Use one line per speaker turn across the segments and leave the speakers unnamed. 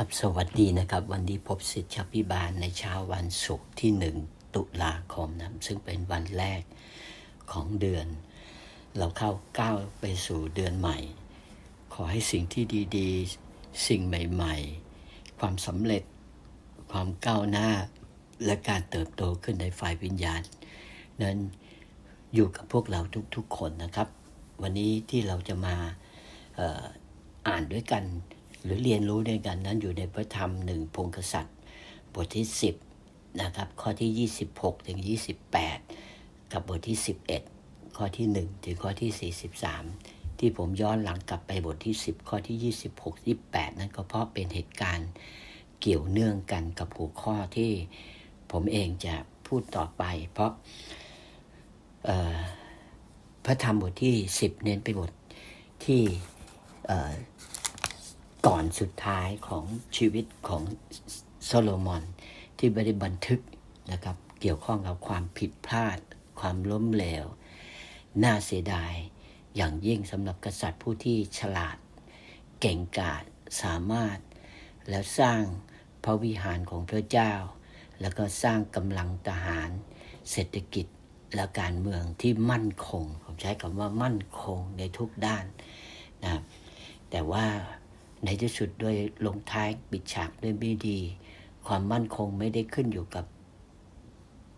ครับสวัสดีนะครับ วันนี้พบสิทธิพิบาลในเช้าวันศุกร์ที่หนึ่งตุลาคมนะซึ่งเป็นวันแรกของเดือน เราเข้าก้าวไปสู่เดือนใหม่ ขอให้สิ่งที่ดีๆ สิ่งใหม่ๆ ความสำเร็จ ความก้าวหน้า และการเติบโตขึ้นในฝ่ายวิญญาณ นั้นอยู่กับพวกเราทุกๆคนนะครับ วันนี้ที่เราจะมาอออ่านด้วยกัน หรือเรียนรู้ด้วยกันนั้นอยู่ในพระธรรมหนึ่งพงกษัตริย์บทที่ 10นะครับข้อที่ 26ถึง28 กับบทที่ 11 ข้อที่ 1 ถึงข้อที่ 43 ที่ผมย้อนหลังกลับไปบทที่ 10 ข้อที่ 26 28 นั้นก็เพราะเป็นเหตุการณ์เกี่ยวเนื่องกันกับหัวข้อที่ผมเองจะพูดต่อไป เพราะพระธรรมบทที่ 10 เน้นไปบทที่ เอ่อก่อนสุดท้ายของชีวิตของโซโลมอน ที่ไม่ได้บันทึกนะครับ เกี่ยวข้องกับความผิดพลาด ความล้มเหลว น่าเสียดาย อย่างยิ่งสำหรับกษัตริย์ผู้ที่ฉลาด เก่งกาจสามารถ แล้วสร้างพระวิหารของพระเจ้า แล้วก็สร้างกำลังทหาร เศรษฐกิจและการเมืองที่มั่นคง ผมใช้คำว่ามั่นคงในทุกด้านนะครับแต่ว่า ในที่สุดด้วยลงท้ายปิดฉากด้วยไม่ดี ความมั่นคงไม่ได้ขึ้นอยู่กับ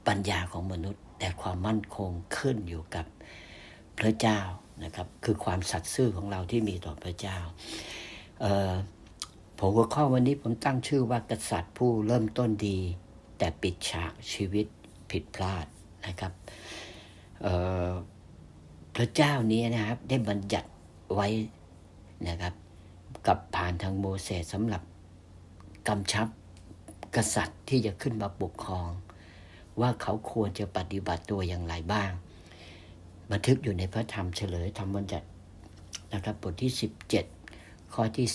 ปัญญาของมนุษย์ แต่ความมั่นคงขึ้นอยู่กับพระเจ้านะครับ คือความสัตย์ซื่อของเราที่มีต่อพระเจ้าผมหัวข้อวันนี้ผมตั้งชื่อว่ากษัตริย์ผู้เริ่มต้นดี แต่ปิดฉากชีวิตผิดพลาดนะครับพระเจ้านี้นะครับได้บัญญัติไว้นะครับ กับผ่านทางโมเสสสำหรับกำชับกษัตริย์ที่จะขึ้นมาปกครอง ว่าเขาควรจะปฏิบัติตัวอย่างไรบ้าง บันทึกอยู่ในพระธรรมเฉลยธรรมบัญญัตินะครับบทที่ 17 ข้อที่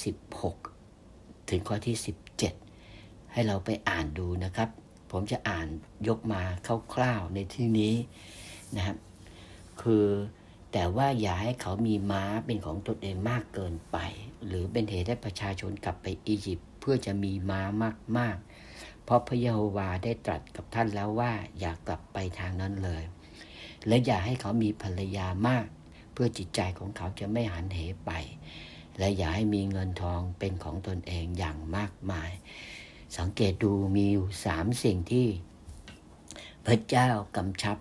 16 ถึงข้อที่ 17 ให้เราไปอ่านดูนะครับ ผมจะอ่านยกมาคร่าวๆในที่นี้นะครับคือ แต่ว่าอย่าให้เขามีม้าเป็นของตนเองมากเกินไป หรือเป็นเหตุให้ประชาชนกลับไปอียิปต์เพื่อจะมีม้ามากๆ เพราะพระเยโฮวาได้ตรัสกับท่านแล้วว่าอย่ากลับไปทางนั้นเลย และอย่าให้เขามีภรรยามาก เพื่อจิตใจของเขาจะไม่หันเหไป และอย่าให้มีเงินทองเป็นของตนเองอย่างมากมาย สังเกตดูมีอยู่สามสิ่งที่พระเจ้ากำชับ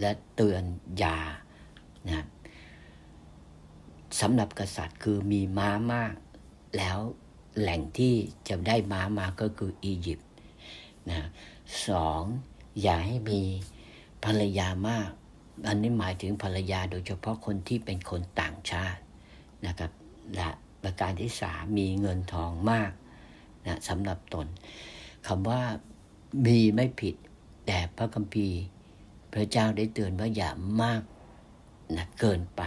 และเตือนอย่านะ สำหรับกษัตริย์คือมีม้ามาก แล้วแหล่งที่จะได้ม้ามาก็คืออียิปต์นะสองอย่าให้มีภรรยามาก อันนี้หมายถึงภรรยาโดยเฉพาะคนที่เป็นคนต่างชาตินะครับและประการที่สามมีเงินทองมากนะสำหรับตนคำว่ามีไม่ผิด แต่พระคัมภีร์ พระเจ้าได้เตือนว่าอย่ามากนะเกินไป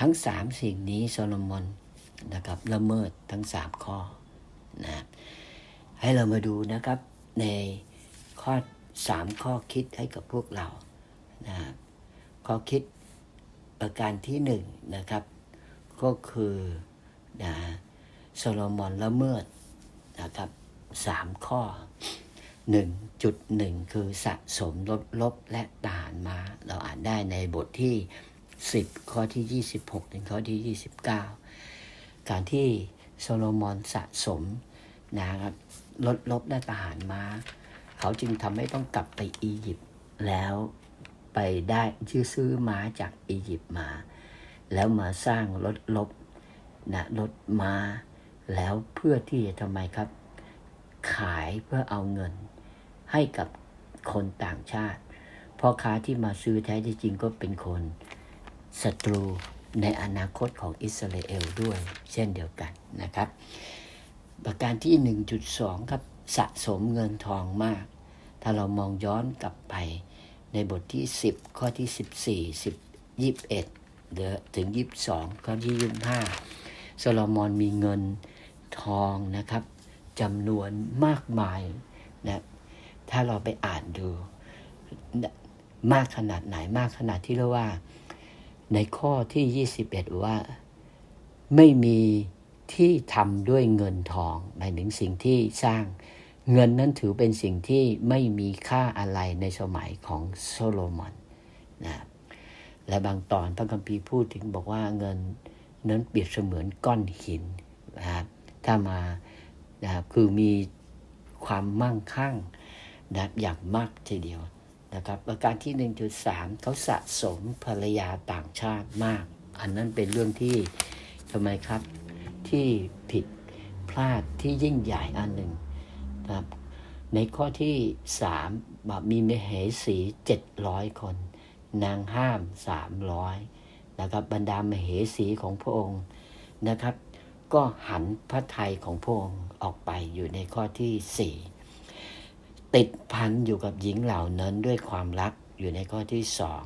ทั้งสามสิ่งนี้โซโลมอนนะครับละเมิดทั้งสามข้อนะให้เรามาดูนะครับในข้อสามข้อคิดให้กับพวกเรานะข้อคิดประการที่หนึ่งนะครับ ก็คือนะโซโลมอนละเมิดนะครับสามข้อหนึ่งจุดหนึ่งคือสะสมลบลบและทหารมา เราอ่านได้ในบทที่ 10 ข้อที่ 26 ถึงข้อที่ 29 การที่โซโลมอนสะสมนะครับลดลบและทหารมาเขาจึงทำให้ต้องกลับไปอียิปต์แล้วไปได้ชื่อซื้อม้าจากอียิปต์มา แล้วมาสร้างรถลบนะรถม้า แล้วเพื่อที่จะทำไมครับ ขายเพื่อเอาเงิน ให้กับคนต่างชาติพ่อค้าที่มาซื้อแท้ที่จริงก็เป็นคน ศัตรูในอนาคตของอิสราเอลด้วย เช่นเดียวกันนะครับ ประการที่ 1.2 ครับสะสมเงินทองมาก ถ้าเรามองย้อนกลับไปในบทที่ 10 ข้อที่ 14 10 21เดือถึง 22 ข้อที่ 25 โซโลมอนมีเงินทองนะครับจำนวนมากมายนะถ้าเราไปอ่านดูมากขนาดไหนมากขนาดที่เรียกว่า ในข้อที่ 21 ว่า ไม่มีที่ทำด้วยเงินทองหมายถึงสิ่งที่สร้าง เงินนั้นถือเป็นสิ่งที่ไม่มีค่าอะไรในสมัยของโซโลมอนนะและบางตอนพระคัมภีร์พูดถึงบอกว่าเงินนั้นเปรียบเสมือนก้อนหินนะครับถ้ามานะครับคือมีความมั่งคั่งนะอย่างมากทีเดียว นะครับประการที่ 1.3เขาสะสมภรรยาต่างชาติมาก อันนั้นเป็นเรื่องที่ทำไมครับที่ผิดพลาดที่ยิ่งใหญ่อันหนึ่งนะครับในข้อที่สามบมีมเหสีเจ็ดร้อยคน นางห้ามสามร้อยนะครับบรรดามเหสีของพระองค์นะครับ ก็หันพระทัยของพระองค์ออกไปอยู่ในข้อที่สี่ ติดพันอยู่กับหญิงเหล่านั้นด้วยความรักอยู่ในข้อที่สอง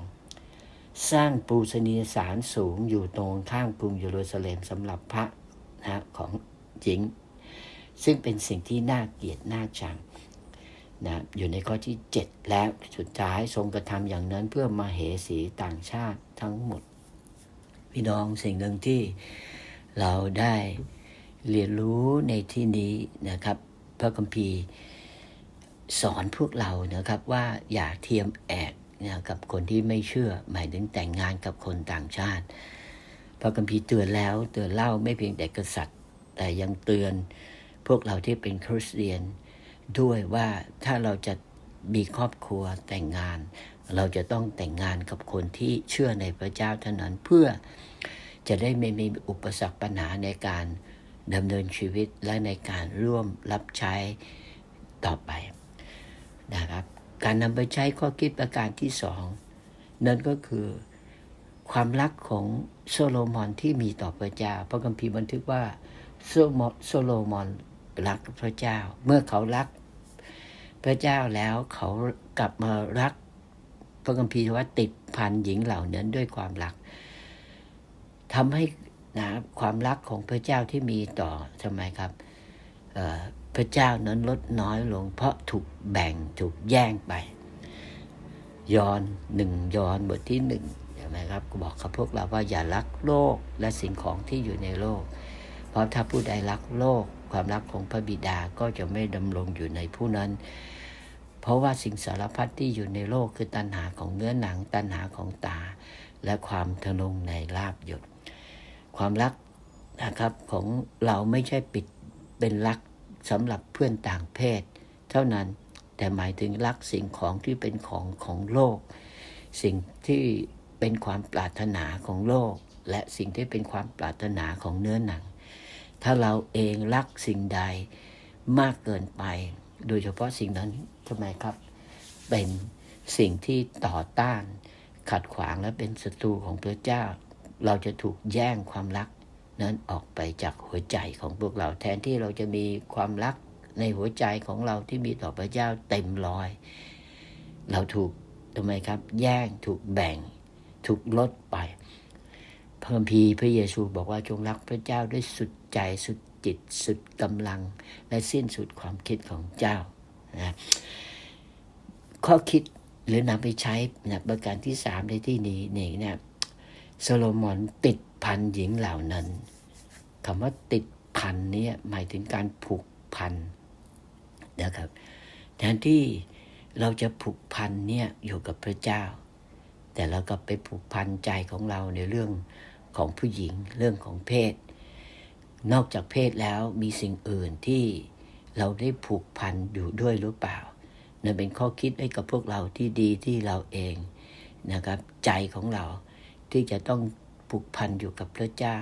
สร้างปูชนียสารสูงอยู่ตรงข้างกรุงเยรูซาเล็มสำหรับพระนะของหญิง ซึ่งเป็นสิ่งที่น่าเกลียดน่าชังนะอยู่ในข้อที่ 7 แล้วสุดท้ายทรงกระทำอย่างนั้นเพื่อมาเหสีต่างชาติทั้งหมด พี่น้องสิ่งหนึ่งที่เราได้เรียนรู้ในที่นี้นะครับ พระคัมภีร์ สอนพวกเรานะครับว่าอย่าเทียมแอกนะกับคนที่ไม่เชื่อ หมายถึงแต่งงานกับคนต่างชาติพระคัมภีร์เตือนแล้วเตือนเล่าไม่เพียงแต่กษัตริย์ แต่ยังเตือนพวกเราที่เป็นคริสเตียน ด้วยว่าถ้าเราจะมีครอบครัวแต่งงาน เราจะต้องแต่งงานกับคนที่เชื่อในพระเจ้าเท่านั้นเพื่อจะได้ไม่มีอุปสรรคปัญหาในการดำเนินชีวิตและในการร่วมรับใช้ต่อไป นะครับ การนำไปใช้ข้อคิดประการที่สองนั่นก็คือความรักของโซโลมอนที่มีต่อพระเจ้า พระคัมภีร์บันทึกว่าโซโลมอนรักพระเจ้า เมื่อเขารักพระเจ้าแล้วเขากลับมารักพระคัมภีร์ว่าติดพันหญิงเหล่านั้นด้วยความรักทำให้นะความรักของพระเจ้าที่มีต่อทำไมครับ พระเจ้านั้นลดน้อยลง เพราะถูกแบ่งถูกแย่งไป ยอนหนึ่งยอนบทที่หนึ่งใช่ไหมครับก็บอกกับพวกเราว่าอย่ารักโลกและสิ่งของที่อยู่ในโลก เพราะถ้าผู้ใดรักโลก ความรักของพระบิดาก็จะไม่ดำรงอยู่ในผู้นั้น เพราะว่าสิ่งสารพัดที่อยู่ในโลกคือตัณหาของเนื้อหนัง ตัณหาของตา และความทะนงในลาบยศความรักนะครับของเราไม่ใช่ปิดเป็นรัก สำหรับเพื่อนต่างเพศ เท่านั้นแต่หมายถึงรักสิ่งของที่เป็นของของโลก สิ่งที่เป็นความปรารถนาของโลก และสิ่งที่เป็นความปรารถนาของเนื้อหนัง ถ้าเราเองรักสิ่งใดมากเกินไป โดยเฉพาะสิ่งนั้นทำไมครับ เป็นสิ่งที่ต่อต้าน ขัดขวางและเป็นศัตรูของพระเจ้า เราจะถูกแย่งความรัก นั้นออกไปจากหัวใจของพวกเราแทนที่เราจะมีความรักในหัวใจของเราที่มีต่อพระเจ้าเต็มร้อย เราถูกทำไมครับ แย่งถูกแบ่ง ถูกลดไปพระคัมภีพระเยซูบอกว่าจงรักพระเจ้าด้วยสุดใจสุดจิตสุดกำลัง และสิ้นสุดความคิดของเจ้านะข้อคิดหรือนำไปใช้นะประการที่สามในที่นี้นี่เนี่ย โซโลมอนติดพันหญิงเหล่านั้นคำว่าติดพันนี้หมายถึงการผูกพันนะครับแทนที่เราจะผูกพันเนี่ยอยู่กับพระเจ้า แต่เราก็ไปผูกพันใจของเราในเรื่องของผู้หญิงเรื่องของเพศ นอกจากเพศแล้วมีสิ่งอื่นที่เราได้ผูกพันอยู่ด้วยหรือเปล่านั่นเป็นข้อคิดให้กับพวกเราที่ดีที่เราเองนะครับ ใจของเรา ที่จะต้องผูกพันอยู่กับพระเจ้า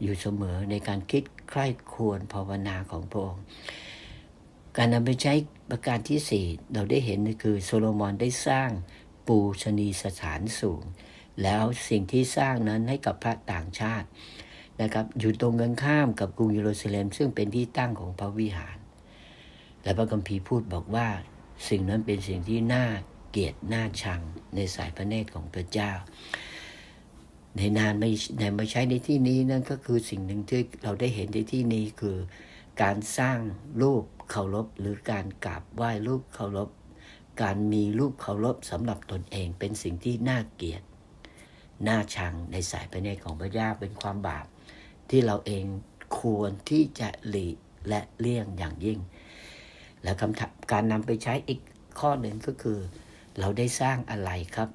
อยู่เสมอในการคิดใคร่ควรภาวนาของพระองค์ การนำไปใช้ประการที่สี่เราได้เห็นคือโซโลมอนได้สร้างปูชนีสถานสูง แล้วสิ่งที่สร้างนั้นให้กับพระต่างชาตินะครับอยู่ตรงกันข้ามกับกรุงเยรูซาเล็ม ซึ่งเป็นที่ตั้งของพระวิหาร และพระคัมภีร์พูดบอกว่า สิ่งนั้นเป็นสิ่งที่น่าเกลียดน่าชังในสายพระเนตรของพระเจ้า ในนานไม่ในมาใช้ในที่นี้นั่นก็คือสิ่งหนึ่งที่เราได้เห็นในที่นี้คือ การสร้างรูปเคารพหรือการกราบไหว้รูปเคารพ การมีรูปเคารพสำหรับตนเองเป็นสิ่งที่น่าเกลียดน่าชังในสายพระเนตรของพระเจ้าเป็นความบาป ที่เราเองควรที่จะหลีกและเลี่ยงอย่างยิ่ง แล้วคำถามการนำไปใช้อีกข้อหนึ่งก็คือ เราได้สร้างอะไรครับ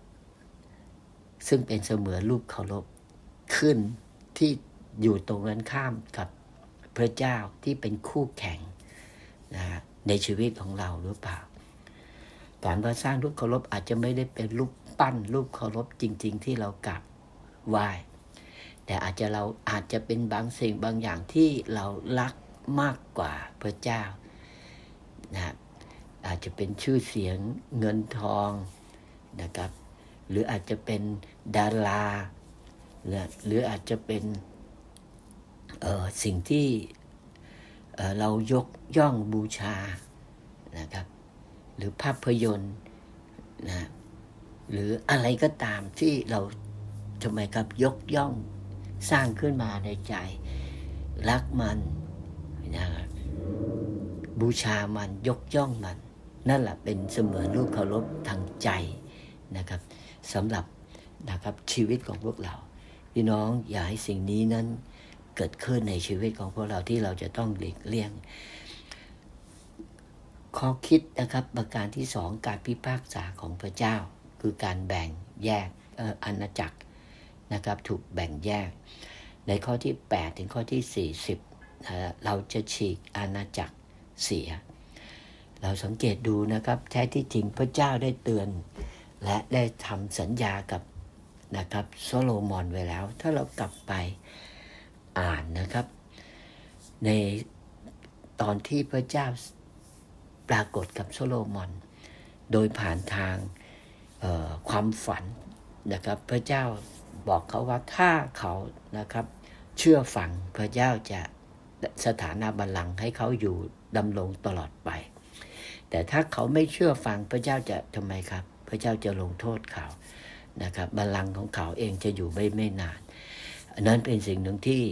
ซึ่งเป็นเสมือนรูปเคารพขึ้นที่อยู่ตรงนั้นข้ามกับพระเจ้าที่เป็นคู่แข่งนะในชีวิตของเราหรือเปล่า การว่าสร้างรูปเคารพอาจจะไม่ได้เป็นรูปปั้นรูปเคารพจริง ๆ ที่เรากราบไหว้แต่อาจจะเราอาจจะเป็นบางสิ่งบางอย่างที่เรารักมากกว่าพระเจ้านะอาจจะเป็นชื่อเสียงเงินทองนะครับ หรืออาจจะเป็นดารา หรืออาจจะเป็นสิ่งที่เรายกย่องบูชานะครับ หรือภาพยนตร์นะหรืออะไรก็ตามที่เราทำไมครับยกย่องสร้างขึ้นมาในใจ รักมันนะบบูชามันยกย่องมัน นั่นแหละเป็นเสมือนรูปเคารพทางใจนะครับ สำหรับนะครับชีวิตของพวกเรา พี่น้องอย่าให้สิ่งนี้นั้นเกิดขึ้นในชีวิตของพวกเราที่เราจะต้องหลีกเลี่ยงข้อคิดนะครับประการที่สองการพิพากษาของพระเจ้า คือการแบ่งแยกอออาณาจักรนะครับถูกแบ่งแยก ในข้อที่ 8 ถึงข้อที่ 40 เราจะฉีกอาณาจักรเสีย เราสังเกตดูนะครับแท้ที่จริงพระเจ้าได้เตือน และได้ทำสัญญากับนะครับโซโลมอนไว้แล้ว ถ้าเรากลับไปอ่านนะครับ ในตอนที่พระเจ้าปรากฏกับโซโลมอน โดยผ่านทางความฝันนะครับ พระเจ้าบอกเขาว่าถ้าเขานะครับเชื่อฟังพระเจ้าจะสถานาบัลลังก์ให้เขาอยู่ดำรงตลอดไป แต่ถ้าเขาไม่เชื่อฟังพระเจ้าจะทำไมครับ พระเจ้าจะลงโทษเขานะครับบัลลังก์ของเขาเองจะอยู่ไม่ไม่นาน อันนั้นเป็นสิ่งหนึ่งที่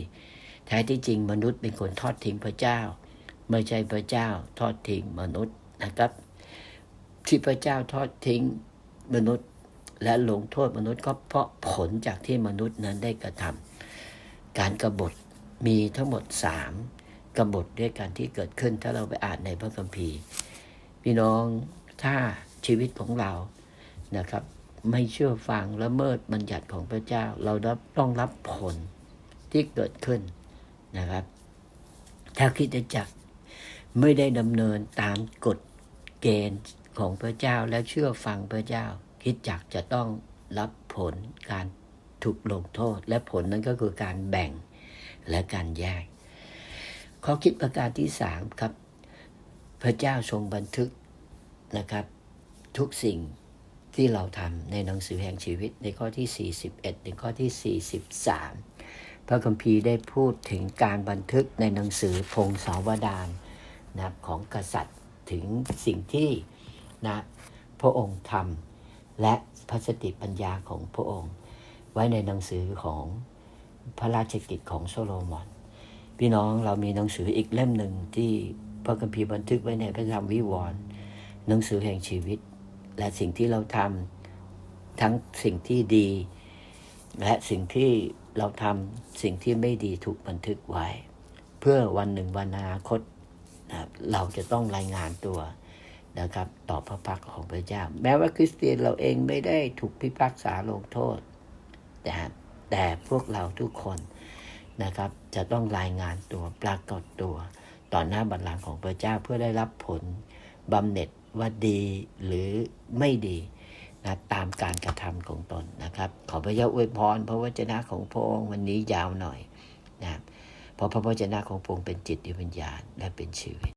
แท้ที่จริงมนุษย์เป็นคนทอดทิ้งพระเจ้า ไม่ใช่พระเจ้าทอดทิ้งมนุษย์นะครับ ที่พระเจ้าทอดทิ้งมนุษย์และลงโทษมนุษย์ก็เพราะผลจากที่มนุษย์นั้นได้กระทำการกรบฏมีทั้งหมดสามกบฏด้วยกันที่เกิดขึ้นถ้าเราไปอ่านในพระคัมภีร์ พี่น้องถ้าชีวิตของเรา นะครับ ไม่เชื่อฟังละเมิดบัญญัติของพระเจ้า เราต้องรับผลที่เกิดขึ้นนะครับ ถ้าคิดจักไม่ได้ดำเนินตามกฎเกณฑ์ของพระเจ้าและเชื่อฟังพระเจ้า คิดจักจะต้องรับผลการถูกลงโทษ และผลนั้นก็คือการแบ่งและการแยกข้อคิดประการที่สามครับ พระเจ้าทรงบันทึกนะครับ ทุกสิ่ง ที่เราทำในหนังสือแห่งชีวิตในข้อที่ 41ถึงข้อที่ 43 พระคัมภีร์ได้พูดถึงการบันทึกในหนังสือพงศาวดารนะของกษัตริย์ถึงสิ่งที่นะพระองค์ทำและพระสติปัญญาของพระองค์ ไว้ในหนังสือของพระราชกิจของโซโลมอน พี่น้องเรามีหนังสืออีกเล่มหนึ่งที่พระคัมภีร์บันทึกไว้ในพระธรรมวิวรณ์หนังสือแห่งชีวิต และสิ่งที่เราทำทั้งสิ่งที่ดี และสิ่งที่เราทำสิ่งที่ไม่ดีถูกบันทึกไว้ เพื่อวันหนึ่งวันอนาคตนะเราจะต้องรายงานตัวนะครับ ต่อพระพักของพระเจ้า แม้ว่าคริสเตียนเราเองไม่ได้ถูกพิพากษาลงโทษแต่แต่พวกเราทุกคนนะครับ จะต้องรายงานตัวปรากฏตัว ต่อหน้าบัลลังก์ของพระเจ้าเพื่อได้รับผลบำเหน็จ ว่าดีหรือไม่ดีนะตามการกระทำของตนนะครับ ขอพระเจ้าอวยพรพระวจนะของพระองค์วันนี้ยาวหน่อยนะครับเพราะพระวจนะของพระองค์เป็นจิตวิญญาณและเป็นชีวิต